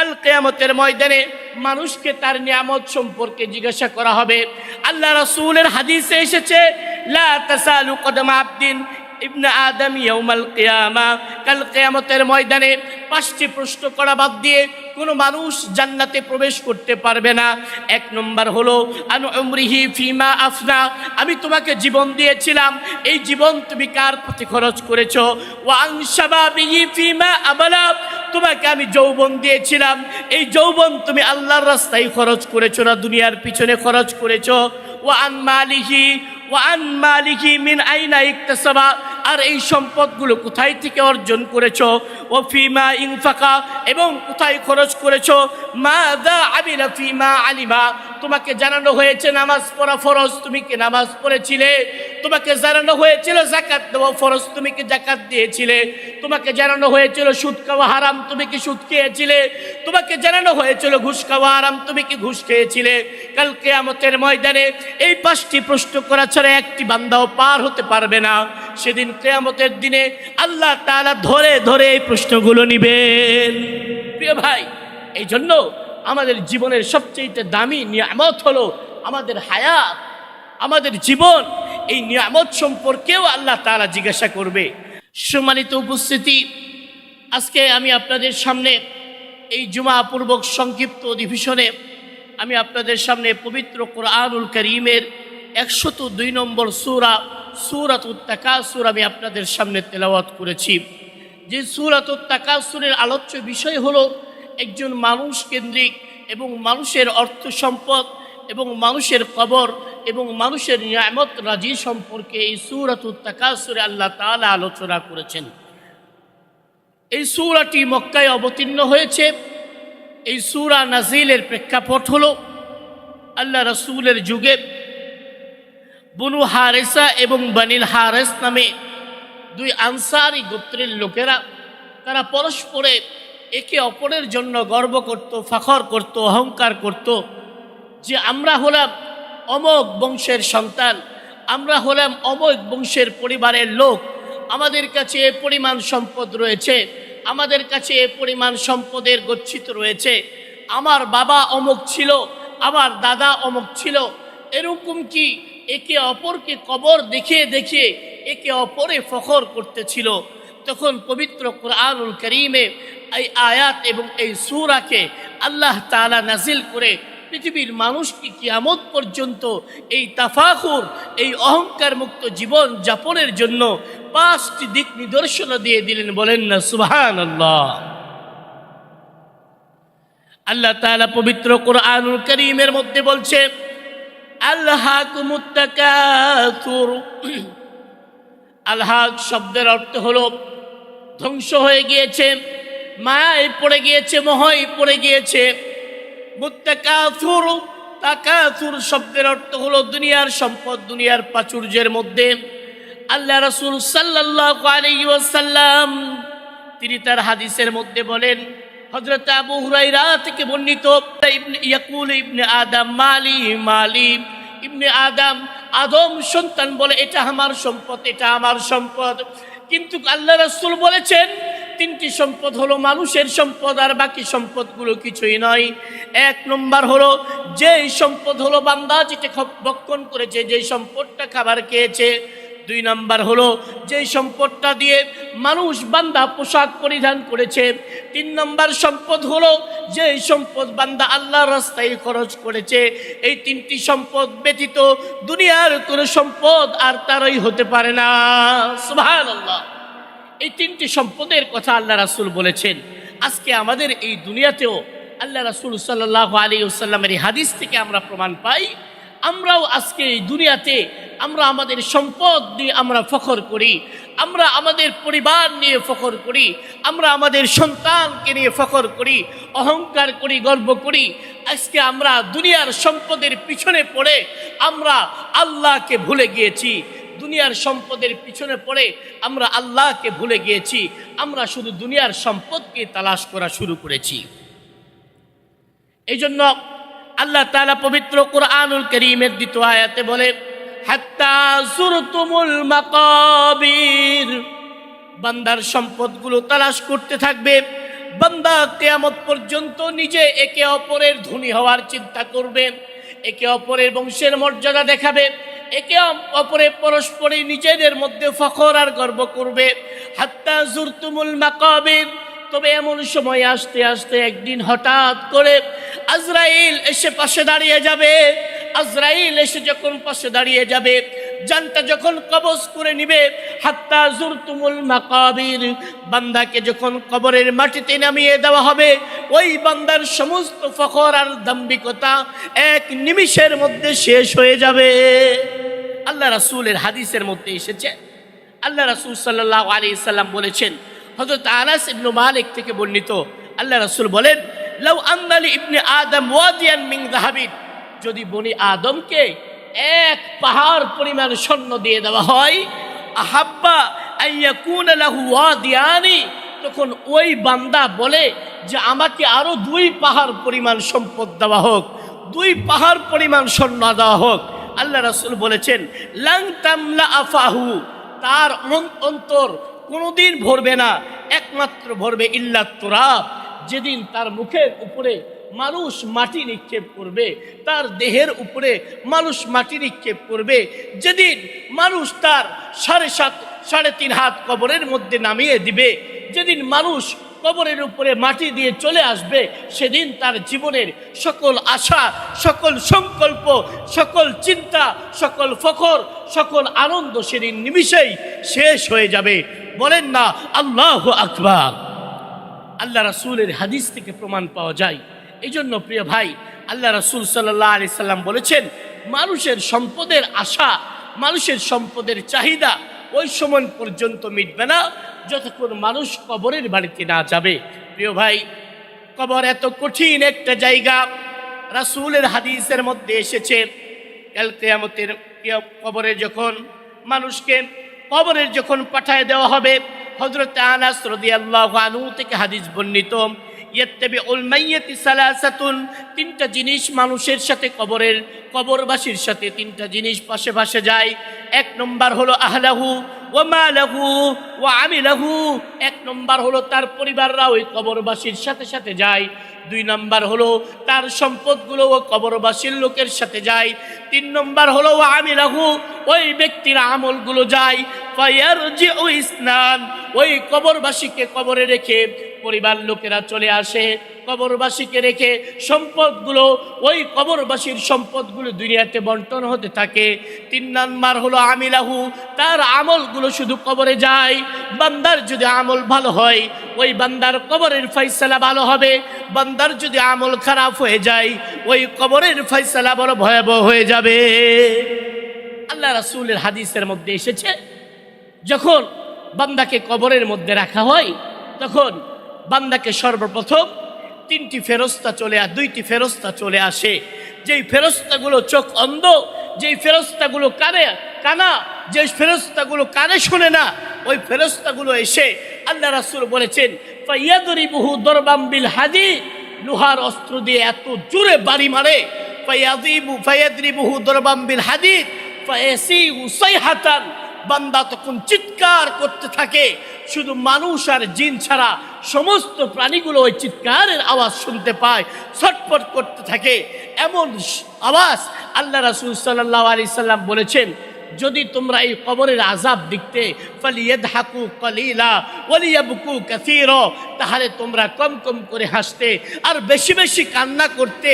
কাল কেয়ামতের ময়দানে মানুষকে তার নিয়ামত সম্পর্কে জিজ্ঞাসা করা হবে। আল্লাহ রসুলের হাদিসে এসেছে, লা ইবনে আদম ইয়াউমাল কিয়ামা, কাল কিয়ামতের ময়দানে পাঁচটি প্রশ্ন করা বাদ দিয়ে কোনো মানুষ জান্নাতে প্রবেশ করতে পারবে না। এক নম্বর হলো, আন উমরিহি ফিমা আফনা, আমি তোমাকে জীবন দিয়েছিলাম, এই জীবন তুমি কার প্রতি খরচ করেছ? ওয়ান শাবাবিহি ফিমা আবালা, তোমাকে আমি যৌবন দিয়েছিলাম, এই যৌবন তুমি আল্লাহর রাস্তায় খরচ করেছ না দুনিয়ার পিছনে খরচ করেছ? ওয়ান মালিহি ওয়ান মালিহি মিন আইনা ইকতাসাবা আর এই সম্পদগুলো কোথায় থেকে অর্জন করেছ? ও ফিমা ইনফাকা, এবং কোথায় খরচ করেছ? মা দা আবিলা ফিমা আলিমা। তোমাকে জানানো হয়েছে নামাজ পড়া ফরজ। তুমি কি নামাজ পড়েছিলে? তোমাকে জানানো হয়েছিল জাকাত দেওয়া ফরজ, তুমি কি জাকাত দিয়েছিলে? তোমাকে জানানো হয়েছিল সুদ খাওয়া হারাম, তুমি কি সুদ খেয়েছিলে? তোমাকে জানানো হয়েছিল ঘুষ খাওয়া হারাম, তুমি কি ঘুষ খেয়েছিলে? কাল কেয়ামতের ময়দানে এই পাঁচটি প্রশ্ন করা ছাড়া একটি বান্দাও পার হতে পারবে না। সেদিন কেয়ামতের দিনে আল্লাহ তাআলা ধরে ধরে এই প্রশ্নগুলো নিবেন। প্রিয় ভাই এই জন্য আমাদের জীবনের সবচেয়ে দামি নিয়ামত হলো আমাদের হায়াত, আমাদের জীবন এই নিয়ামত সম্পর্কেও আল্লাহ তারা জিজ্ঞাসা করবে। সম্মানিত উপস্থিতি, আজকে আমি আপনাদের সামনে এই জুমাপূর্বক সংক্ষিপ্ত অধিবেশনে আমি আপনাদের সামনে পবিত্র কোরআনুল করিমের একশত দুই নম্বর সুরা সুরাত উত্তাকাসুর আমি আপনাদের সামনে তেলাওয়াত করেছি। যে সুরাত উত্তাকাসুরের আলোচ্য বিষয় হলো একজন মানুষ কেন্দ্রিক এবং মানুষের অর্থ সম্পদ এবং মানুষের কবর এবং মানুষের নিয়ামত রাজি সম্পর্কে এই সুরাত উত্তাকাসুরে আল্লাহ তাআলা আলোচনা করেছেন। এই সুরাটি মক্কায় অবতীর্ণ হয়েছে। এই সুরা নাজিলের প্রেক্ষাপট হল আল্লাহ রসুলের যুগে বনু হারেসা এবং বানিল হারেস নামে দুই আনসারি গোত্রের লোকেরা, তারা পরস্পরে একে অপরের জন্য গর্ব করত, ফাখর করত, অহংকার করত। যে আমরা হলাম অমক বংশের সন্তান, আমরা হলাম অমক বংশের পরিবারের লোক, আমাদের কাছে এ পরিমাণ সম্পদ রয়েছে, আমাদের কাছে এ পরিমাণ সম্পদের গচ্ছিত রয়েছে, আমার বাবা অমুক ছিল, আমার দাদা অমুক ছিল, এরকম কি একে অপরকে কবর দেখিয়ে দেখিয়ে একে অপরে ফখর করতেছিল? তখন পবিত্র কোরআনুল করিমে এই আয়াত এবং এই সুরাকে আল্লাহ তাআলা নাজিল করে পৃথিবীর মানুষকে কিয়ামত পর্যন্ত এই তাফাখুর, এই অহংকার মুক্ত জীবন যাপনের জন্য পাঁচটি দিক নিদর্শন দিয়ে দিলেন বলেন না সুবহান আল্লাহ তাআলা পবিত্র কোরআনুল করিমের মধ্যে বলছে আল্লাহ শব্দের অর্থ হলো ধ্বংস হয়ে গিয়েছে, মায়ায় পড়ে গিয়েছে, মহয় পড়ে গিয়েছে। মুত্তাকাথুর তাকাথুর শব্দের অর্থ হলো দুনিয়ার সম্পদ, দুনিয়ার প্রাচুর্যের মধ্যে। আল্লাহ রসুল সাল্লাল্লাহু আলাইহি ওয়াসাল্লাম তিনি তার হাদিসের মধ্যে বলেন, হযরত আবু হুরাইরা থেকে বর্ণিত, ইবনে ইয়াকুল, ইবনে আদম, মালি মালি, ইবনে আদম আদম সন্তান বলে, এটা আমার সম্পদ, এটা আমার সম্পদ। কিন্তু আল্লাহ রসুল বলেছেন, তিনটি সম্পদ হলো মানুষের সম্পদ আর বাকি সম্পদগুলো কিছুই নয়। এক নম্বর হলো, যেই সম্পদ হলো বান্দা যেটা ভক্ষণ করেছে, যেই সম্পদটা খাবার খেয়েছে দুই নাম্বার হলো, যেই সম্পদটা দিয়ে মানুষ বান্দা পোশাক পরিধান করেছে, তিন নম্বর সম্পদ হলো, যেই সম্পদ বান্দা আল্লাহর রাস্তায় খরচ করেছে, এই তিনটি সম্পদ ব্যতীত দুনিয়ার কোনো সম্পদ আর তারই হতে পারে না। সুবহানাল্লাহ। এই তিনটি সম্পদের কথা আল্লাহ রাসুল বলেছেন। আজকে আমাদের এই দুনিয়াতেও আল্লাহ রাসূল সাল্লাহ আলী সাল্লামের এই হাদিস থেকে আমরা প্রমাণ পাই। আমরাও আজকে এই দুনিয়াতে আমরা আমাদের সম্পদ নিয়ে আমরা ফখর করি, আমরা আমাদের পরিবার নিয়ে ফখর করি, আমরা আমাদের সন্তানকে নিয়ে ফখর করি, অহংকার করি, গর্ব করি। আজকে আমরা দুনিয়ার সম্পদের পিছনে পড়ে আমরা আল্লাহকে ভুলে গিয়েছি। দুনিয়ার সম্পদের পিছনে পড়ে আমরা আল্লাহকে ভুলে গিয়েছি। আমরা শুধু দুনিয়ার সম্পদকে তালাশ করা শুরু করেছি। এই জন্য আল্লাহ তাআলা পবিত্র কোরআনুল করিমের দ্বিতীয় আয়াতে বলে বান্দার সম্পদগুলো তালাশ করতে থাকবে। বান্দা কেয়ামত পর্যন্ত নিজে একে অপরের ধনী হওয়ার চিন্তা করবে। একে অপরের বংশের মর্যাদা দেখাবে। একে অপরে পরস্পরে নিজেদের মধ্যে ফখর আর গর্ব করবে। হাত্তা জুরতুমুল মাকাবির। তবে এমন সময় আসতে আসতে একদিন হঠাৎ করে আজরাইল এসে পাশে দাঁড়িয়ে যাবে। আজরাইল এসে যখন পাশে দাঁড়িয়ে যাবে, জানটা যখন কবজ করে নিবে, হাত্তা জুরতুমুল মাকাবির, বান্দাকে যখন কবরের মাটিতে নামিয়ে দেওয়া হবে, ওই বান্দার সমস্ত ফখর আর দাম্ভিকতা এক নিমিষের মধ্যে শেষ হয়ে যাবে। আল্লাহ রাসূলের হাদিসের মধ্যে এসেছে। আল্লাহ রাসূল সাল্লাল্লাহু আলাইহি সাল্লাম বলেছেন হযরত আনাস ইবনু মালিক থেকে বর্ণিত। আল্লাহ রাসূল বলেন, লাউ আন্নালি ইবনে আদম ওয়াদিয়ান মিন যাহাবিন। যদি বনি আদমকে এক পাহাড় পরিমাণ স্বর্ণ দিয়ে দেওয়া হয়, আহাব্বা আইয়াকুন লাহু ওয়াদিয়ানি। তখন ওই বান্দা বলে যে, আমাকে আরও দুই পাহাড় পরিমাণ সম্পদ দেওয়া হোক, দুই পাহাড় পরিমাণ স্বর্ণ দেওয়া হোক। আল্লাহ রাসূল বলেছেন, লাং তামলা আফাহু তার অন্তর কোনোদিন ভরবে না, একমাত্র ভরবে ইল্লা তোরাব। যেদিন তার মুখের উপরে মানুষ মাটি নিক্ষেপ করবে, তার দেহের উপরে মানুষ মাটি নিক্ষেপ করবে, যেদিন মানুষ তার সাড়ে সাত, সাড়ে তিন হাত কবরের মধ্যে নামিয়ে দিবে, যেদিন মানুষ কবরের উপরে মাটি দিয়ে চলে আসবে, সেদিন তার জীবনের সকল আশা, সকল সংকল্প, সকল চিন্তা, সকল ফখর, সকল আনন্দ সেদিন নিমিষেই শেষ হয়ে যাবে। বলেন না, আল্লাহ আকবার। আল্লাহ রাসুলের হাদিস থেকে প্রমাণ পাওয়া যায়। এই জন্য প্রিয় ভাই, আল্লাহ রাসূল সাল্লাহ আলি সাল্লাম বলেছেন, মানুষের সম্পদের আশা, মানুষের সম্পদের চাহিদা ওই সময় পর্যন্ত মিটবে না, যতক্ষণ মানুষ কবরের বাড়িতে না যাবে। প্রিয় ভাই, কবর এত কঠিন একটা জায়গা। রাসূলের হাদিসের মধ্যে এসেছে, কাল কবরে যখন মানুষকে কবরের যখন পাঠায় দেওয়া হবে হজরত আনাস রাদিয়াল্লাহু আনহু থেকে হাদিস বর্ণিত তিনটা জিনিস মানুষের সাথে কবরের, কবরবাসীর সাথে তিনটা জিনিস পাশে পাশে যায়। এক নম্বর হলো আহলাহু, ওয়া মালাহু, ওয়া আমিলাহু। এক নম্বর হলো তার পরিবাররা ওই কবরবাসীর সাথে সাথে যায়। দুই নম্বর হলো তার সম্পদগুলো ও কবরবাসীর লোকের সাথে যায়। তিন নম্বর হলো ও আমিরাহু ওই ব্যক্তির আমলগুলো যায়। ফায়ার যে ওই স্নান ওই কবরবাসীকে কবরে রেখে পরিবার লোকেরা চলে আসে, কবরবাসীকে রেখে সম্পদগুলো, ওই কবরবাসীর সম্পদগুলো দুনিয়াতে বন্টন হতে থাকে। তিন নাম্বার হলো আমিলাহু, তার আমলগুলো শুধু কবরে যায়, বান্দার যদি আমল ভালো হয়, ওই বান্দার কবরের ফয়সালা ভালো হবে, বান্দার যদি আমল খারাপ হয়ে যায়, ওই কবরের ফয়সালা বড় ভয়াবহ হয়ে যাবে। আল্লাহ রাসুলের হাদিসের মধ্যে এসেছে, যখন বান্দাকে কবরের মধ্যে রাখা হয়, তখন বান্দাকে সর্বপ্রথম তিনটি ফেরস্তা চলে আ, দুইটি ফেরস্তা চলে আসে। যেই ফেরস্তাগুলো চোখ অন্ধ, যেই ফেরস্তাগুলো কানে কানা যে ফেরস্তাগুলো কানে শোনে না, ওই ফেরস্তাগুলো এসে আল্লাহ রাসূল বলেছেন, ফাইয়াদরিবুহু দরবাম্বিল হাদি লোহার অস্ত্র দিয়ে এত জোরে বাড়ি মারে। ফাইয়াদিবু, ফাইয়াদরিবুহু দরবাম্বিল হাদিদ উসাই সাইহাতান বান্দা তখন চিৎকার করতে থাকে। শুধু মানুষ আর জিন ছাড়া সমস্ত প্রাণীগুলো ওই চিৎকারের আওয়াজ শুনতে পায় ছটপট করতে থাকে। এমন আওয়াজ আল্লাহ রাসূল সাল্লাল্লাহু আলাইহি সাল্লাম বলেছেন, যদি তোমরা এই কবরের আজাব দেখতে তাহলে তোমরা কম কম করে হাসতে আর বেশি বেশি কান্না করতে,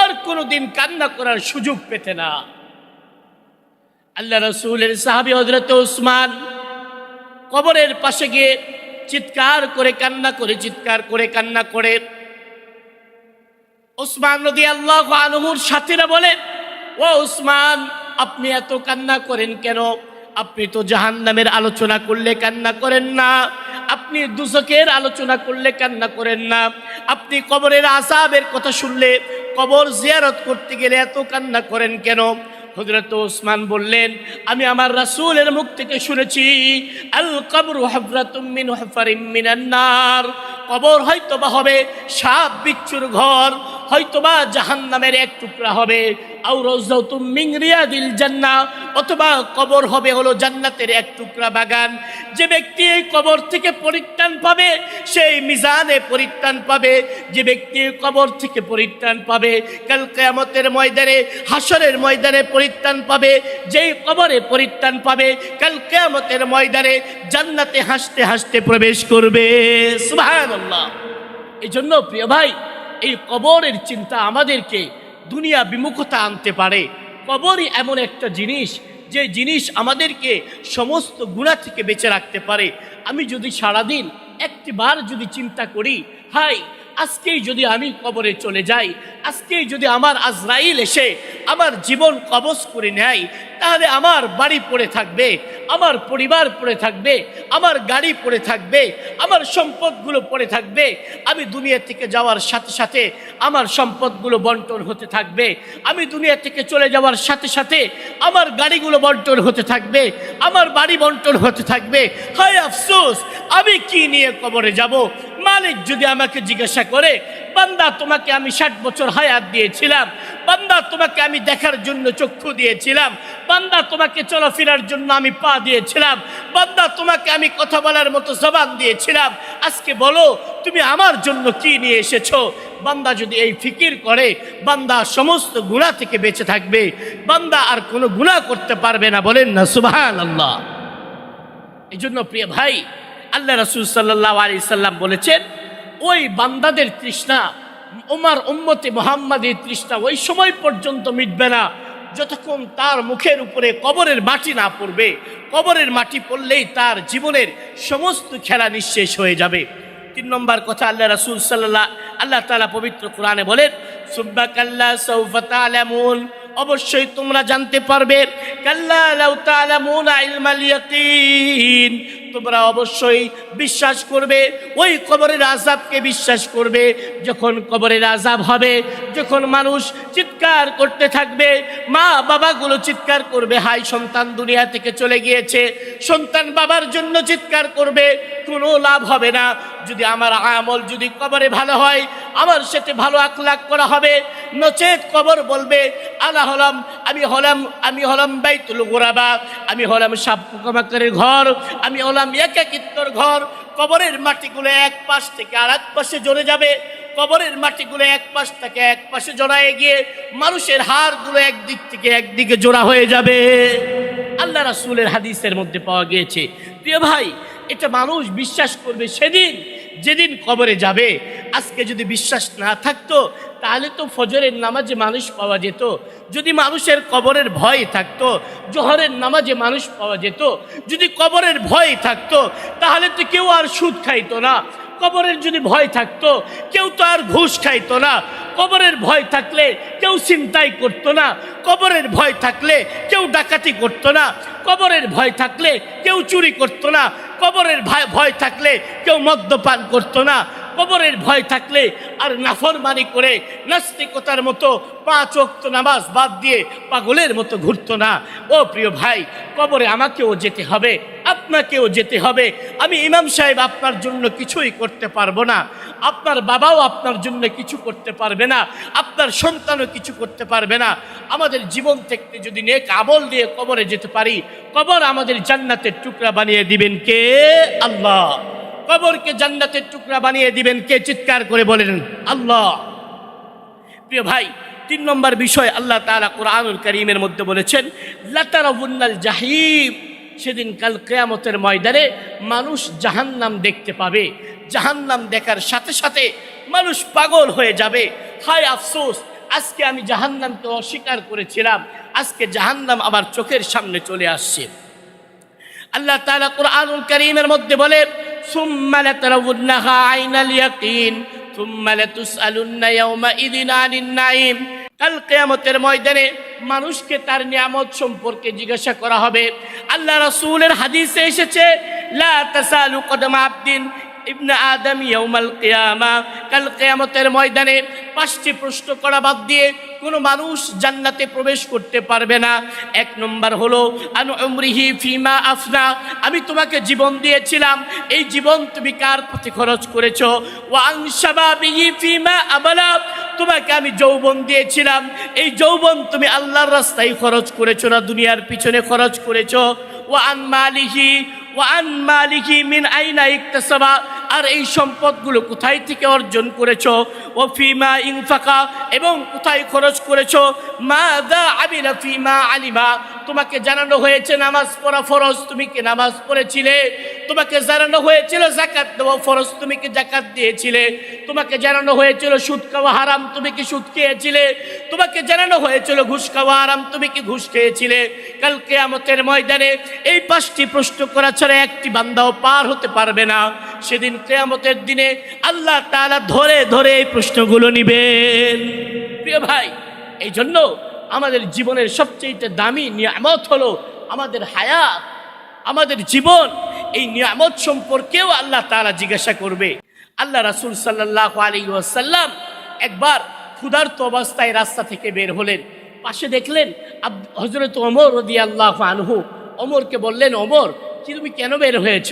আর কোনোদিন কান্না করার সুযোগ পেতে না। আল্লাহ রসুলের সাহাবি হজরত উসমান কবরের পাশে গিয়ে চিৎকার করে, কান্না করে, চিৎকার করে, কান্না করে। ওসমান নদী আল্লাহ আনহুর সাথীরা বলেন ও উসমান আপনি এত কান্না করেন কেন? আপনি তো জাহান্নামের আলোচনা করলে কান্না করেন না। আপনি দুচকের আলোচনা করলে কান্না করেন না। আপনি কবরের আসাবের কথা শুনলে, কবর জিয়ারত করতে গেলে এত কান্না করেন কেন? হজরত ওসমান বললেন, আমি আমার রাসুলের মুখ থেকে শুনেছি, আল কবর হাফরাতুম মিন হাফারিম মিনান নার। কবর হয়তো বা হবে সাপ বিচ্ছুর ঘর হয়তোবা জাহান নামের এক টুকরা হবে। মিন রিয়াদিল জান্নাহ অথবা কবর হবে হলো জান্নাতের এক টুকরা বাগান। যে ব্যক্তি এই কবর থেকে পরিত্রাণ পাবে, সেই মিজানে পরিত্রাণ পাবে। যে ব্যক্তি কবর থেকে পরিত্রাণ পাবে, কাল কিয়ামতের ময়দানে হাসরের ময়দানে পরিত্রাণ পাবে। যেই কবরে পরিত্রাণ পাবে, কাল কিয়ামতের ময়দানে জান্নাতে হাসতে হাসতে প্রবেশ করবে। সুবহানাল্লাহ। এই জন্য প্রিয় ভাই এই কবরের চিন্তা আমাদেরকে দুনিয়া বিমুখতা আনতে পারে। কবরই এমন একটা জিনিস, যে জিনিস আমাদেরকে সমস্ত গুণা থেকে বেঁচে রাখতে পারে। আমি যদি সারাদিন একটিবার যদি চিন্তা করি হাই আজকেই যদি আমি কবরে চলে যাই, আজকেই যদি আমার আজরাইল এসে আমার জীবন কবজ করে নেয়, তাহলে আমার বাড়ি পড়ে থাকবে, আমার পরিবার পড়ে থাকবে, আমার গাড়ি পড়ে থাকবে, আমার সম্পদগুলো পড়ে থাকবে, আমি দুনিয়া থেকে যাওয়ার সাথে সাথে আমার সম্পদগুলো বন্টন হতে থাকবে, আমি দুনিয়া থেকে চলে যাওয়ার সাথে সাথে আমার গাড়িগুলো বন্টন হতে থাকবে, আমার বাড়ি বন্টন হতে থাকবে। হায় আফসোস, আমি কি নিয়ে কবরে যাব? মালিক যদি আমাকে জিজ্ঞাসা করে, বান্দা, তোমাকে আমি ষাট বছর হায়াত দিয়েছিলাম। বান্দা, তোমাকে আমি দেখার জন্য চক্ষু দিয়েছিলাম। বান্দা, তোমাকে চলাফেরার জন্য আমি পা দিয়েছিলাম। বান্দা, তোমাকে আমি কথা বলার মতো জবান দিয়েছিলাম। আজকে বলো, তুমি আমার জন্য কি নিয়ে এসেছ? বান্দা যদি এই ফিকির করে, বান্দা সমস্ত গুণা থেকে বেঁচে থাকবে। বান্দা আর কোনো গুণা করতে পারবে না। বলেন না সুবাহান আল্লাহ এই জন্য প্রিয় ভাই আল্লাহ রসুল সাল্লাহ আলি সাল্লাম বলেছেন, ওই বান্দাদের তৃষ্ণা ওমার উম্মতে মোহাম্মদের তৃষ্ণা ওই সময় পর্যন্ত মিটবে না। যতক্ষণ তার মুখের উপরে কবরের মাটি না পড়বে, কবরের মাটি পড়লেই তার জীবনের সমস্ত খেলা নিঃশেষ হয়ে যাবে। তিন নম্বর কথা আল্লাহ রাসূল সাল্লাহ আল্লাহ তালা পবিত্র কোরআনে বলেন সুব্বা কাল্লা সৌফা তালামুন অবশ্যই তোমরা জানতে পারবে তোমরা অবশ্যই বিশ্বাস করবে, ওই কবরের আজাবকে বিশ্বাস করবে, যখন কবরের আজাব হবে, যখন মানুষ চিৎকার করতে থাকবে, মা বাবাগুলো চিৎকার করবে, হাই সন্তান দুনিয়া থেকে চলে গিয়েছে, সন্তান বাবার জন্য চিৎকার করবে, কোনো লাভ হবে না। যদি আমার আমল যদি কবরে ভালো হয় আমার সাথে ভালো আখলাক করা হবে। নচেত কবর বলবে, আলা হলাম, আমি হলাম আমি হলাম বাইতুল গোরাবা, আমি হলাম সাপ পোকামাকড়ের ঘর, আমি হলাম একাকিত্বর ঘর। কবরের মাটিগুলো এক পাশ থেকে আর এক পাশে জড়ে যাবে। কবরের মাটিগুলো এক পাশ থেকে এক পাশে জড়ায় গিয়ে মানুষের হাড়গুলো একদিক থেকে একদিকে জোড়া হয়ে যাবে। আল্লাহ রাসূলের হাদিসের মধ্যে পাওয়া গিয়েছে, প্রিয় ভাই, এটা মানুষ বিশ্বাস করবে সেদিন যেদিন কবরে যাবে, আজকে যদি বিশ্বাস না থাকতো, তাহলে তো ফজরের নামাজে মানুষ পাওয়া যেত। যদি মানুষের কবরের ভয় থাকতো, জোহরের নামাজে মানুষ পাওয়া যেত। যদি কবরের ভয় থাকতো, তাহলে তো কেউ আর সুদ খাইতো না। কবরের যদি ভয় থাকতো, কেউ তো আর ঘুষ খাইতো না। কবরের ভয় থাকলে কেউ চিন্তাই করতো না। কবরের ভয় থাকলে কেউ ডাকাতি করতো না। কবরের ভয় থাকলে কেউ চুরি করতো না। কবরের ভয় ভয় থাকলে কেউ মদ্যপান করতো না। কবরের ভয় থাকলে আর নাফরমানি করে নাস্তিকতার মতো পাঁচ অক্ত নামাজ বাদ দিয়ে পাগলের মতো ঘুরতো না। ও প্রিয় ভাই, কবরে আমাকেও যেতে হবে, আপনাকেও যেতে হবে। আমি ইমাম সাহেব আপনার জন্য কিছুই করতে পারব না। আপনার বাবাও আপনার জন্য কিছু করতে পারবে না। আপনার সন্তানও কিছু করতে পারবে না। আমাদের জীবন থেকে যদি নেক আমল দিয়ে কবরে যেতে পারি, কবর আমাদের জান্নাতের টুকরা বানিয়ে দিবেন কে? আল্লাহ। কবরকে জান্নাতের টুকরা বানিয়ে দিবেন। কে চিৎকার করে বলেন, আল্লাহ। প্রিয় ভাই, তিন নম্বর বিষয় আল্লাহ তাআলা কোরআনুল করিমের মধ্যে বলেছেন, লাতারাবুন্নাল জাহিব সেদিন কাল কেয়ামতের ময়দানে মানুষ জাহান্নাম দেখতে পাবে। জাহান্নাম দেখার সাথে সাথে মানুষ পাগল হয়ে যাবে। হায় আফসোস, আজকে আমি জাহান্নামকে অস্বীকার করেছিলাম। আজকে জাহান্নাম আমার চোখের সামনে চলে আসছে। আল্লাহ তাআলা কোরআনুল কারীমের মধ্যে বলে, সুম্মা লাতারাউন্নাহা আইনাল ইয়াকিন, সুম্মা লাতুসআলুন্না ইয়াওমাইযিন আনিন নাঈম। কাল কিয়ামতের ময়দানে মানুষকে তার নিয়ামত সম্পর্কে জিজ্ঞাসা করা হবে। আল্লাহ রাসূলের হাদিসে এসেছে, লা তাসালু কদমা আবদিন ইবনে আদম ইয়াউমাল কিয়ামা। কাল কিয়ামতের ময়দানে পাঁচটি প্রশ্ন করা বাদ দিয়ে কোনো মানুষ জান্নাতে প্রবেশ করতে পারবে না। এক নম্বর হলো, আন ফিমা আফনা। আমি তোমাকে জীবন দিয়েছিলাম। এই জীবন তুমি কার পথে খরচ করেছ? ওয়ান শাবাবিহি ফিমা আবালা। তোমাকে আমি যৌবন দিয়েছিলাম। এই যৌবন তুমি আল্লাহর রাস্তায় খরচ করেছ না দুনিয়ার পিছনে খরচ করেছ? ও আন মালিহি। ও আন মালিহি মিন আইনা ইকতাসাবা। আর এই সম্পদগুলো কোথায় থেকে অর্জন করেছ? ও ফিমা ইনফাকা, এবং কোথায় খরচ করেছ? মা দা আমিলা ফিমা আলিমা। তোমাকে জানানো হয়েছে নামাজ পড়া ফরজ, তুমি কি নামাজ পড়েছিলে? তোমাকে জানানো হয়েছিল জাকাত দেওয়া ফরজ, তুমি কি জাকাত দিয়েছিলে? তোমাকে জানানো হয়েছিল সুদ খাওয়া হারাম, তুমি কি সুদ খেয়েছিলে? তোমাকে জানানো হয়েছিল ঘুষ খাওয়া হারাম, তুমি কি ঘুষ খেয়েছিলে? কালকে আমতের ময়দানে এই পাঁচটি প্রশ্ন করা ছাড়া একটি বান্দাও পার হতে পারবে না। সেদিন কেয়ামতের দিনে আল্লাহ তাআলা ধরে ধরে এই প্রশ্নগুলো নিবেন। প্রিয় ভাই এই জন্য আমাদের জীবনের সবচেয়ে দামি নিয়ামত হলো আমাদের হায়াত, আমাদের জীবন। এই নিয়ামত সম্পর্কেও আল্লাহ তাআলা জিজ্ঞাসা করবে। আল্লাহ রাসূল সাল্লাহ আলী ওয়াসাল্লাম একবার ক্ষুধার্ত অবস্থায় রাস্তা থেকে বের হলেন। পাশে দেখলেন হজরত ওমর রদি আল্লাহ আনহু। ওমরকে বললেন, ওমর কি তুমি কেন বের হয়েছ?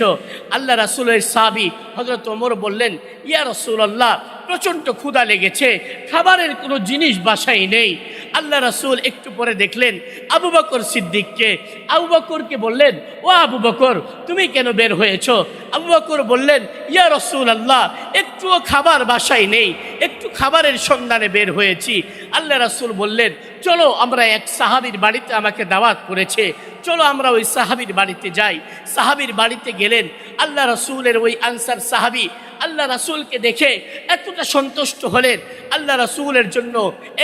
আল্লাহ রাসুলের সাবি হজরত ওমর বললেন, ইয়া রসুল আল্লাহ প্রচণ্ড ক্ষুধা লেগেছে, খাবারের কোনো জিনিস বাসায় নেই। আল্লাহ রাসুল একটু পরে দেখলেন আবু বকর সিদ্দিককে। আবু বকরকে বললেন, ও আবু বকর, তুমি কেন বের হয়েছ? আবু বকর বললেন, ইয়া রসুল আল্লাহ একটুও খাবার বাসায় নেই, একটু খাবারের সন্ধানে বের হয়েছি। আল্লাহ রাসুল বললেন, চলো আমরা এক সাহাবির বাড়িতে আমাকে দাওয়াত করেছে। চলো আমরা ওই সাহাবির বাড়িতে যাই। সাহাবির বাড়িতে গেলেন। আল্লাহ রাসুলের ওই আনসার সাহাবি আল্লাহ রাসুলকে দেখে এতটা সন্তুষ্ট হলেন। আল্লাহ রাসুলের জন্য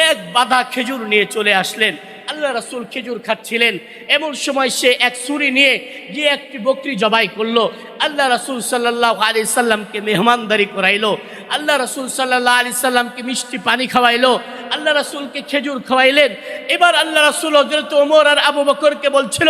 এক বাধা খেজুর নিয়ে চলে আসলেন। আল্লাহ রাসুল খেজুর খাচ্ছিলেন। এমন সময় সে এক সুরি নিয়ে গিয়ে একটি বকরি জবাই করল। আল্লাহ রাসুল সাল্লাহ আলি সাল্লামকে মেহমানদারি করাইলো। আল্লাহ রাসুল সাল্লাহ আলি সাল্লামকে মিষ্টি পানি খাওয়াইলো। আল্লাহ রাসুলকে খেজুর খাওয়াইলেন। এবার আল্লাহ রাসুল হজরত ওমর আর আবু বকরকে বলছিল,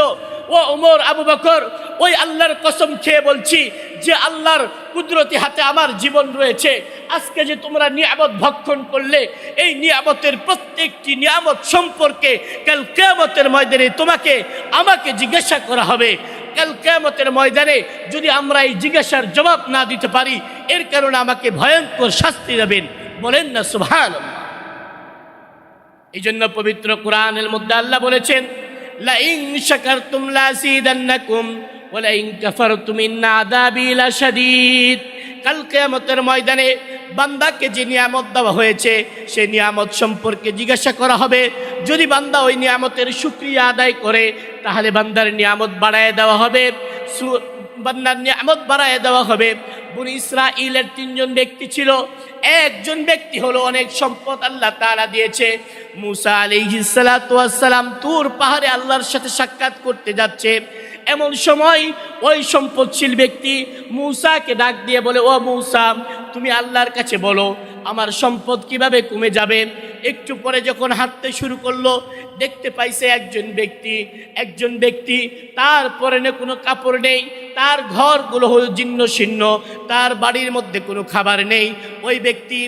ও ওমর, আবু বকর ওই আল্লাহর কসম খেয়ে বলছি যে আল্লাহর কুদরতি হাতে আমার জীবন রয়েছে। আজকে যে তোমরা নিয়ামত ভক্ষণ করলে, এই নিয়ামতের প্রত্যেকটি নিয়ামত সম্পর্কে কাল কেয়ামতের ময়দানে তোমাকে, আমাকে জিজ্ঞাসা করা হবে। কাল কেয়ামতের ময়দানে যদি আমরা এই জিজ্ঞাসার জবাব না দিতে পারি, এর কারণে আমাকে ভয়ঙ্কর শাস্তি দেবেন। বলেন না সুভান এই জন্য পবিত্র কোরআনের মধ্যে আল্লাহ বলেছেন লাইং শাকারতুম লাসিদান্নাকুম ওয়ালাইন কাফারতুম ইন্না আযাবি লাশাদীদ কাল কিয়ামতের ময়দানে বান্দাকে যে নিয়ামত দেওয়া হয়েছে সেই নিয়ামত সম্পর্কে জিজ্ঞাসা করা হবে। যদি বান্দা ওই নিয়ামতের সুক্রিয়া আদায় করে, তাহলে বান্দার নিয়ামত বাড়ায় দেওয়া হবে। সু- বান্দার নিয়ামত বাড়ায় দেওয়া হবে। বুনি ইসরাইলের তিনজন ব্যক্তি ছিল। একজন ব্যক্তি হলো অনেক সম্পদ আল্লাহ তারা দিয়েছে। মুসা আলাইহিসসালাম তুর পাহাড়ে আল্লাহর সাথে সাক্ষাৎ করতে যাচ্ছে। এমন সময় ওই সম্পদশীল ব্যক্তি মূসাকে ডাক দিয়ে বলে, ও মূসা, তুমি আল্লাহর কাছে বলো, আমার সম্পদ কীভাবে কমে যাবে? একটু পরে যখন হাঁটতে শুরু করল, দেখতে পাইছে একজন ব্যক্তি একজন ব্যক্তি তার পরনে কোনো কাপড় নেই, তার ঘরগুলো হলো জীর্ণ শীর্ণ, তার বাড়ির মধ্যে কোনো খাবার নেই। ওই ব্যক্তি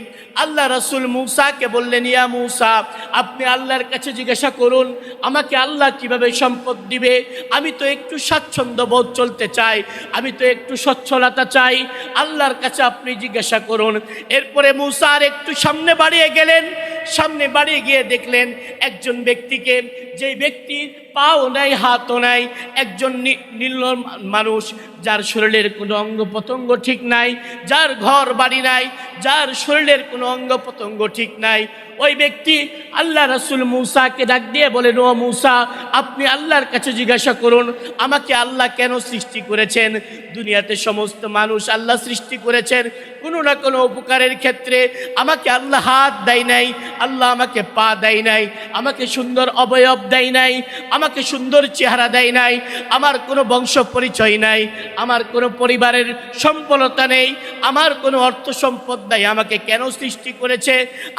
আল্লাহ রসুল মূসাকে বললেন, ইয়া মূসা, আপনি আল্লাহর কাছে জিজ্ঞাসা করুন, আমাকে আল্লাহ কীভাবে সম্পদ দিবে? আমি তো একটু স্বাচ্ছন্দ্য বোধ চলতে চাই, আমি তো একটু স্বচ্ছলতা চাই, আল্লাহর কাছে আপনি জিজ্ঞাসা করুন। এরপরে মূসা আর একটু সামনে বাড়িয়ে গেলেন সামনে বাড়ি গিয়ে দেখলেন একজন ব্যক্তিকে। যে ব্যক্তি পাও নাই, হাতও নাই, একজন নি- নির্মল মানুষ, যার শরীরের কোনো অঙ্গ প্রত্যঙ্গ ঠিক নাই, যার ঘর বাড়ি নাই, যার শরীরের কোনো অঙ্গ প্রত্যঙ্গ ঠিক নাই। ওই ব্যক্তি আল্লাহ রসুল মূসাকে ডাক দিয়ে বলেন ও মূসা, আপনি আল্লাহর কাছে জিজ্ঞাসা করুন, আমাকে আল্লাহ কেন সৃষ্টি করেছেন? দুনিয়াতে সমস্ত মানুষ আল্লাহ সৃষ্টি করেছেন, কোনো না কোনো উপকারের ক্ষেত্রে আমাকে আল্লাহ হাত দেয় নাই আল্লাহ আমাকে পা দেয় নাই, আমাকে সুন্দর অবয়ব দেয় নাই, আমাকে সুন্দর চেহারা দেয় নাই, আমার কোনো বংশ পরিচয় নাই, আমার কোনো পরিবারের সম্পন্নতা নেই, আমার কোনো অর্থ সম্পদ নাই, আমাকে কেন সৃষ্টি করেছে?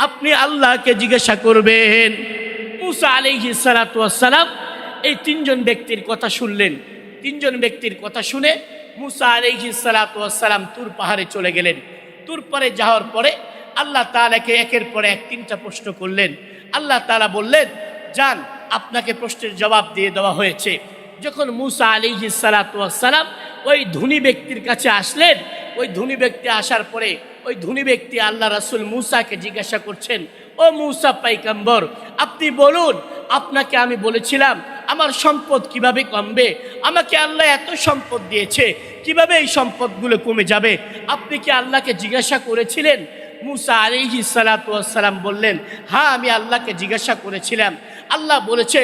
আপনি আল্লাহকে জিজ্ঞাসা করবেন। মুসা আলিহি সালাম এই তিনজন ব্যক্তির কথা শুনলেন। তিনজন ব্যক্তির কথা শুনে মুসা আলিহি সালাম তুর পাহাড়ে চলে গেলেন। তুর পাহাড়ে যাওয়ার পরে আল্লাহ তালাকে একের পরে এক তিনটা প্রশ্ন করলেন। আল্লাহ তালা বললেন যান আপনাকে প্রশ্নের জবাব দিয়ে দেওয়া হয়েছে। যখন মুসা আলিহি সালাম ওই ধনী ব্যক্তির কাছে আসলেন, ওই ধনী ব্যক্তি আসার পরে ওই ধনী ব্যক্তি আল্লাহ রাসুল মুসাকে জিজ্ঞাসা করছেন, ও মুসা পাইকাম্বর আপনি বলুন, আপনাকে আমি বলেছিলাম, আমার সম্পদ কীভাবে কমবে? আমাকে আল্লাহ এত সম্পদ দিয়েছে, কীভাবে এই সম্পদগুলো কমে যাবে? আপনি কি আল্লাহকে জিজ্ঞাসা করেছিলেন মুসা আলিহি সালাতাম বললেন হ্যাঁ আমি আল্লাহকে জিজ্ঞাসা করেছিলাম। আল্লাহ বলেছে,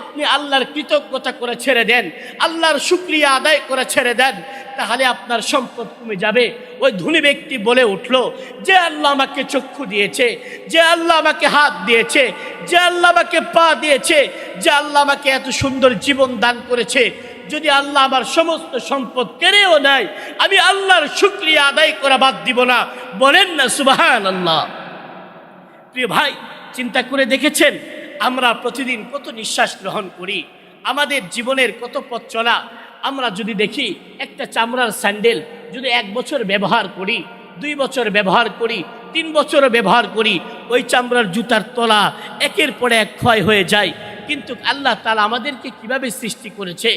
আপনি আল্লাহর কৃতজ্ঞতা করে ছেড়ে দেন, আল্লাহর শুক্রিয়া আদায় করে ছেড়ে দেন, তাহলে আপনার সম্পদ কমে যাবে। ওই ধনী ব্যক্তি বলে উঠল, যে আল্লাহ আমাকে চক্ষু দিয়েছে, যে আল্লাহ আমাকে হাত দিয়েছে, যে আল্লাহ আমাকে পা দিয়েছে, যে আল্লাহ আমাকে এত সুন্দর জীবন দান করেছে যদি আল্লাহ আমার সমস্ত সম্পদ কেড়েও নেয়, আমি আল্লাহর শুক্রিয়া আদায় করা বাদ দিব না। বলেন না সুবাহান আল্লাহ প্রিয় ভাই, চিন্তা করে দেখেছেন? আমরা প্রতিদিন কত নিঃশ্বাস গ্রহণ করি, আমাদের জীবনের কত পথ চলা। আমরা যদি দেখি, একটা চামড়ার স্যান্ডেল যদি এক বছর ব্যবহার করি, দুই বছর ব্যবহার করি, তিন বছরও ব্যবহার করি, ওই চামড়ার জুতার তলা একের পর এক ক্ষয় হয়ে যায়। কিন্তু আল্লাহ তালা আমাদেরকে কীভাবে সৃষ্টি করেছে?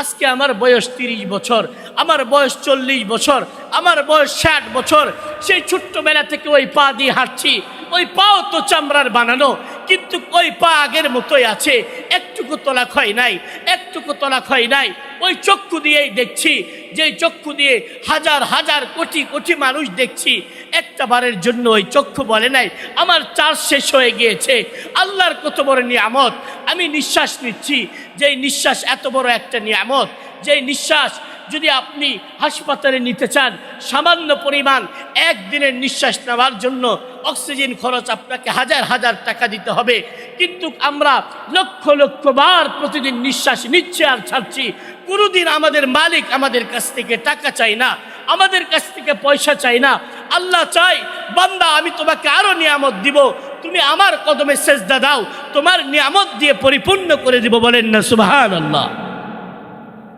আজকে আমার বয়স তিরিশ বছর, আমার বয়স চল্লিশ বছর, আমার বয়স ষাট বছর, সেই ছোট্টবেলা থেকে ওই পা দিয়ে হাঁটছি, ওই পাও তো চামড়ার বানানো, কিন্তু ওই পা আগের মতোই আছে, একটুকু তলা ক্ষয় নাই, একটুকু তলা ক্ষয় নাই, ওই চক্ষু দিয়েই দেখছি যে চক্ষু দিয়ে হাজার হাজার কোটি কোটি মানুষ দেখছি, একটা বারের জন্য ওই চক্ষু বলে নাই, আমার চার্জ শেষ হয়ে গিয়েছে, আল্লাহর কত বড় নিয়ামত আমি নিঃশ্বাস নিচ্ছি। যেই নিঃশ্বাস এত বড় একটা নিয়ামত, যেই নিঃশ্বাস যদি আপনি হাসপাতালে নিতে চান, সামান্য পরিমাণ একদিনের নিঃশ্বাস নেওয়ার জন্য অক্সিজেন খরচ আপনাকে হাজার হাজার টাকা দিতে হবে। কিন্তু আমরা লক্ষ লক্ষ বার প্রতিদিন নিঃশ্বাস নিচ্ছে আর ছাড়ছি। কোনোদিন আমাদের মালিক আমাদের কাছ থেকে টাকা চাই না, আমাদের কাছ থেকে পয়সা চাই না। আল্লাহ চাই বান্দা, আমি তোমাকে আরও নিয়ামত দিব। তুমি আমার কদমে সেজদা দাও, তোমার নিয়ামত দিয়ে পরিপূর্ণ করে দিব বলেন না সুবাহান আল্লাহ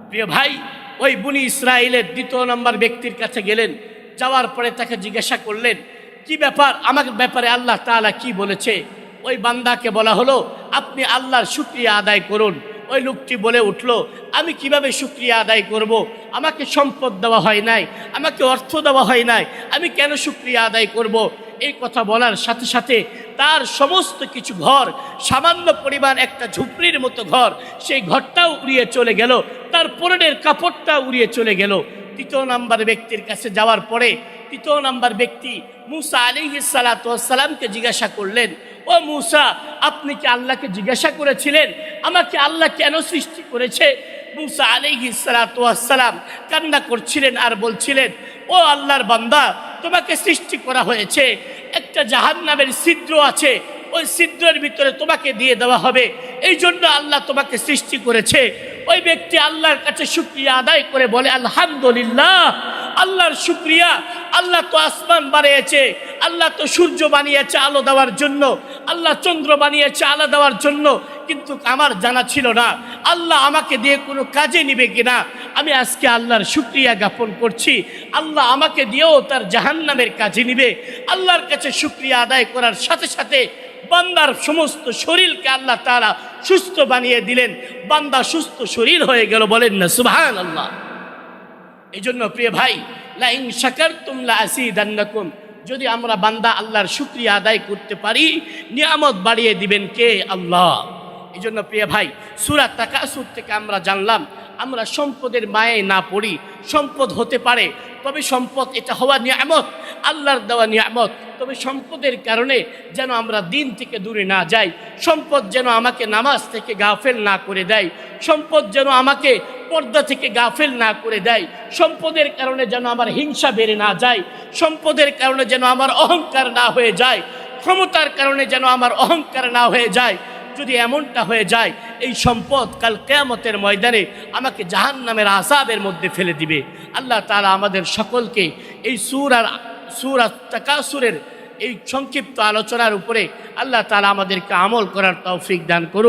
প্রিয় ভাই, ওই বুনি ইসরায়েলের দ্বিতীয় নম্বর ব্যক্তির কাছে গেলেন, যাওয়ার পরে তাকে জিজ্ঞাসা করলেন, কি ব্যাপার আমার ব্যাপারে আল্লাহ তাআলা কি বলেছে ওই বান্দাকে বলা হলো, আপনি আল্লাহর শুক্রিয়া আদায় করুন ওই লোকটি বলে উঠল, আমি কীভাবে শুক্রিয়া আদায় করব। আমাকে সম্পদ দেওয়া হয় নাই, আমাকে অর্থ দেওয়া হয় নাই, আমি কেন শুক্রিয়া আদায় করব। এই কথা বলার সাথে সাথে তার সমস্ত কিছু ঘর, সামান্য পরিমাণ একটা ঝুপড়ির মতো ঘর, সেই ঘরটাও উড়িয়ে চলে গেল, তার পরনের কাপড়টা উড়িয়ে চলে গেল। তৃতীয় নাম্বার ব্যক্তির কাছে যাওয়ার পরে তৃতীয় নাম্বার ব্যক্তি মুসা আলী সালাতামকে জিজ্ঞাসা করলেন, ও মুসা, আপনি কি আল্লাহকে জিজ্ঞাসা করেছিলেন? আমাকে আল্লাহ কেন সৃষ্টি করেছে? মুসা আলিহি সালাতাম কান্না করছিলেন আর বলছিলেন, ও আল্লাহর বান্দা, তোমাকে সৃষ্টি করা হয়েছে। একটা জাহান নামের ছিদ্র আছে। ওই ছিদ্রের ভিতরে তোমাকে দিয়ে দেওয়া হবে। এই জন্য আল্লাহ তোমাকে সৃষ্টি করেছে। ওই ব্যক্তি আল্লাহর কাছে শুক্রিয়া আদায় করে বলে, আলহামদুলিল্লাহ, আল্লাহর শুক্রিয়া। আল্লাহ তো আসমান বানিয়েছে। আল্লাহ তো সূর্য বানিয়েছে আলো দেওয়ার জন্য, আল্লাহ চন্দ্র বানিয়েছে আলো দেওয়ার জন্য, কিন্তু আমার জানা ছিল না। আল্লাহ আমাকে দিয়ে কোনো কাজে নিবে কিনা? আমি আজকে আল্লাহর শুক্রিয়া জ্ঞাপন করছি। আল্লাহ আমাকে দিয়েও তার জাহান্নামের কাজে নিবে। আল্লাহর কাছে শুক্রিয়া আদায় করার সাথে সাথে বান্দার সমস্ত শরীরকে আল্লাহ তারা সুস্থ বানিয়ে দিলেন। বান্দা সুস্থ শরীর হয়ে গেল বলেন না সুবহান আল্লাহ এই জন্য প্রিয় ভাই, লাইন শাকার তুমলা আসি দান্নাকুম যদি আমরা বান্দা আল্লাহর শুক্রিয়া আদায় করতে পারি, নিয়ামত বাড়িয়ে দিবেন কে? আল্লাহ। এই জন্য প্রিয় ভাই, সুরা তাকাসুর থেকে আমরা জানলাম, আমরা সম্পদের মায়ে না পড়ি, সম্পদ হতে পারে, তবে সম্পদ এটা হওয়া নিয়ামত, আল্লাহর দেওয়া নিয়ামত। তবে সম্পদের কারণে যেন আমরা দিন থেকে দূরে না যাই। সম্পদ যেন আমাকে নামাজ থেকে গাফেল না করে দেয়। সম্পদ যেন আমাকে পর্দা থেকে গাফেল না করে দেয়। সম্পদের কারণে যেন আমার হিংসা বেড়ে না যায়। সম্পদের কারণে যেন আমার অহংকার না হয়ে যায়। ক্ষমতার কারণে যেন আমার অহংকার না হয়ে যায়। যদি এমনটা হয়ে যায়, এই সম্পদ কাল কেয়ামতের ময়দানে আমাকে জাহান নামের আসাবের মধ্যে ফেলে দিবে। আল্লাহ তারা আমাদের সকলকে এই সুর আর সুর তাকাসুরের এই সংক্ষিপ্ত আলোচনার উপরে আল্লাহ তালা আমাদেরকে আমল করার তৌফিক দান করুক।